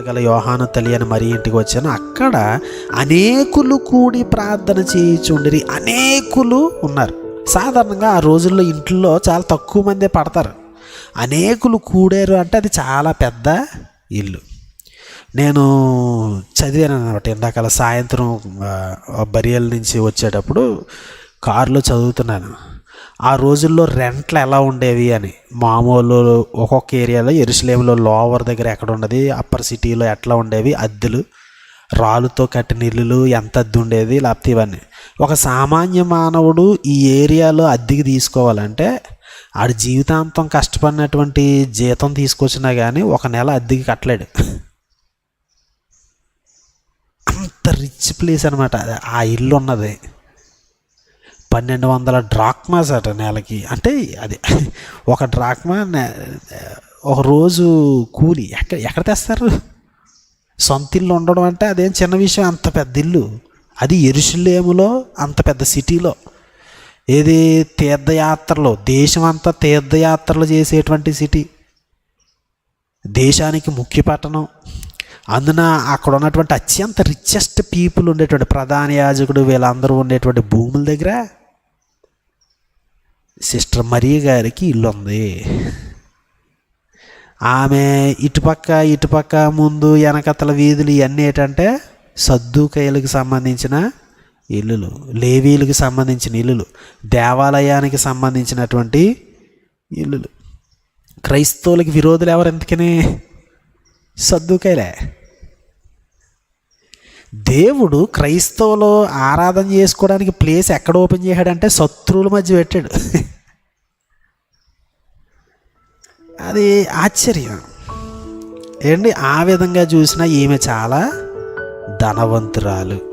గల యోహాను తెలియని మరి ఇంటికి వచ్చాను అక్కడ అనేకులు కూడి ప్రార్థన చేయుచుండిరి. అనేకులు ఉన్నారు. సాధారణంగా ఆ రోజుల్లో ఇంట్లో చాలా తక్కువ మందే పడతారు. అనేకులు కూడారు అంటే అది చాలా పెద్ద ఇల్లు. నేను చదివాను అనమాట ఇందాకల సాయంత్రం బరియల్ నుంచి వచ్చేటప్పుడు కారులో చదువుతున్నాను. ఆ రోజుల్లో రెంట్లు ఎలా ఉండేవి అని? మామూలు ఒక్కొక్క ఏరియాలో ఎరుసలేములో లోవర్ దగ్గర ఎక్కడ ఉండేది? అప్పర్ సిటీలో ఎట్లా ఉండేవి? అద్దెలు రాళ్ళతో కట్టిన ఇల్లులు ఎంత అద్దె ఉండేది? లేకపోతే ఇవన్నీ. ఒక సామాన్య మానవుడు ఈ ఏరియాలో అద్దెకి తీసుకోవాలంటే ఆడి జీవితాంతం కష్టపడినటువంటి జీతం తీసుకొచ్చినా కానీ ఒక నెల అద్దెకి కట్టలేడు. అంత రిచ్ ప్లేస్ అనమాట ఆ ఇల్లు ఉన్నది పన్నెండు వందల డ్రాక్మాస్ అట నెలకి. అంటే అది ఒక డ్రాక్మా ఒక రోజు కూలి. ఎక్కడ ఎక్కడ తెస్తారు? సొంత ఇల్లు ఉండడం అంటే అదేం చిన్న విషయం అంత పెద్ద ఇల్లు. అది ఎరుషులేములో అంత పెద్ద సిటీలో. ఏది తీర్థయాత్రలో దేశం అంతా తీర్థయాత్రలు చేసేటువంటి సిటీ. దేశానికి ముఖ్య పట్టణం. అందున అక్కడ ఉన్నటువంటి అత్యంత రిచెస్ట్ పీపుల్ ఉండేటువంటి ప్రధాన యాజకుడు వీళ్ళందరూ ఉండేటువంటి భూముల దగ్గర సిస్టర్ మరియ గారికి ఇల్లు ఉంది ఆమె ఇటుపక్క ఇటుపక్క ముందు వెనకతల వీధులు ఇవన్నీ ఏంటంటే సద్దుకయ్యలకు సంబంధించిన ఇల్లులు లేవీలకు సంబంధించిన ఇల్లులు దేవాలయానికి సంబంధించినటువంటి ఇల్లులు. క్రైస్తవులకి విరోధులు ఎవరు ఎందుకని సర్దుకాయలే దేవుడు క్రైస్తవులు ఆరాధన చేసుకోవడానికి ప్లేస్ ఎక్కడ ఓపెన్ చేశాడంటే శత్రువుల మధ్య పెట్టాడు. అది ఆశ్చర్యం. ఏంటి? ఆ విధంగా చూసినా ఈమె చాలా ధనవంతురాలు.